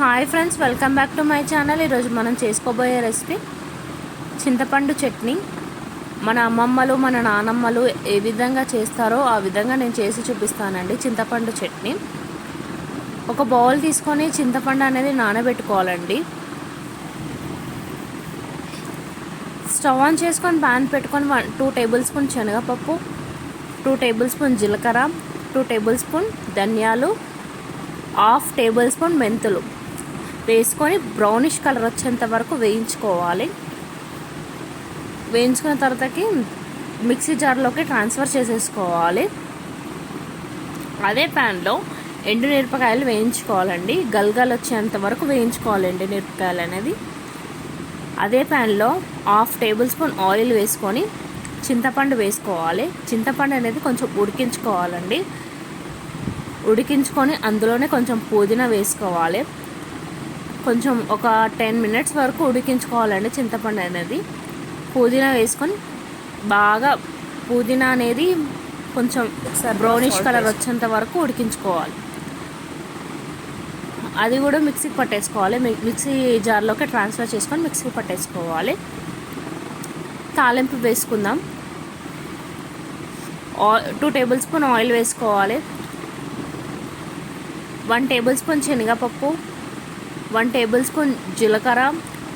Hi friends welcome back to my channel. ఈరోజు మనం చేసుకోబోయే రెసిపీ చింతపండు చట్నీ. మన అమ్మమ్మలు మన నానమ్మలు ఏ విధంగా చేస్తారో ఆ విధంగా నేను చేసి చూపిస్తానండి చింతపండు చట్నీ. ఒక బౌల్ తీసుకొని చింతపండు అనేది నానబెట్టుకోవాలండి. స్టవ్ ఆన్ చేసుకొని ప్యాన్ పెట్టుకొని వన్ టూ టేబుల్ స్పూన్ శనగపప్పు టూ టేబుల్ స్పూన్ జీలకర్ర టూ టేబుల్ స్పూన్ ధనియాలు హాఫ్ టేబుల్ స్పూన్ మెంతులు. వేసుకొని బ్రౌనిష్ కలర్ వచ్చేంత వరకు వేయించుకోవాలి. వేయించుకున్న తర్వాతకి మిక్సీ జార్లోకి ట్రాన్స్ఫర్ చేసేసుకోవాలి. అదే ప్యాన్లో ఎండు మిరపకాయలు వేయించుకోవాలండి. గల్గల్ వచ్చేంత వరకు వేయించుకోవాలి ఎండు మిరపకాయలు అనేది. అదే ప్యాన్లో హాఫ్ టేబుల్ స్పూన్ ఆయిల్ వేసుకొని చింతపండు వేసుకోవాలి. చింతపండు అనేది కొంచెం ఉడికించుకోవాలండి. ఉడికించుకొని అందులోనే కొంచెం పుదీనా వేసుకోవాలి. కొంచెం ఒక టెన్ మినిట్స్ వరకు ఉడికించుకోవాలండి చింతపండు అనేది. పుదీనా వేసుకొని బాగా పుదీనా అనేది కొంచెం బ్రౌనిష్ కలర్ వచ్చేంత వరకు ఉడికించుకోవాలి. అది కూడా మిక్సీకి పట్టేసుకోవాలి. మిక్సీ జార్లోకి ట్రాన్స్ఫర్ చేసుకొని మిక్సీకి పట్టేసుకోవాలి. తాలింపు వేసుకుందాం. టూ టేబుల్ స్పూన్ ఆయిల్ వేసుకోవాలి. వన్ టేబుల్ స్పూన్ శనగపప్పు వన్ టేబుల్ స్పూన్ జీలకర్ర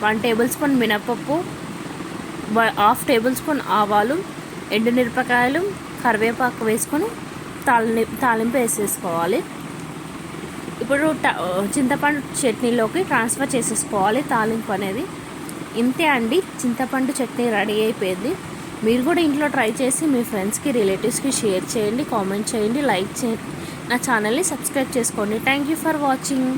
వన్ టేబుల్ స్పూన్ మినపప్పు హాఫ్ టేబుల్ స్పూన్ ఆవాలు ఎండుమిరపకాయలు కరివేపాకు వేసుకొని తాళి తాలింపు వేసేసుకోవాలి. ఇప్పుడు చింతపండు చట్నీలోకి ట్రాన్స్ఫర్ చేసేసుకోవాలి తాలింపు అనేది. ఇంతే అండి చింతపండు చట్నీ రెడీ అయిపోయింది. మీరు కూడా ఇంట్లో ట్రై చేసి మీ ఫ్రెండ్స్కి రిలేటివ్స్కి షేర్ చేయండి కామెంట్ చేయండి లైక్ చేయండి. నా ఛానల్ని సబ్స్క్రైబ్ చేసుకోండి. Thank you for watching.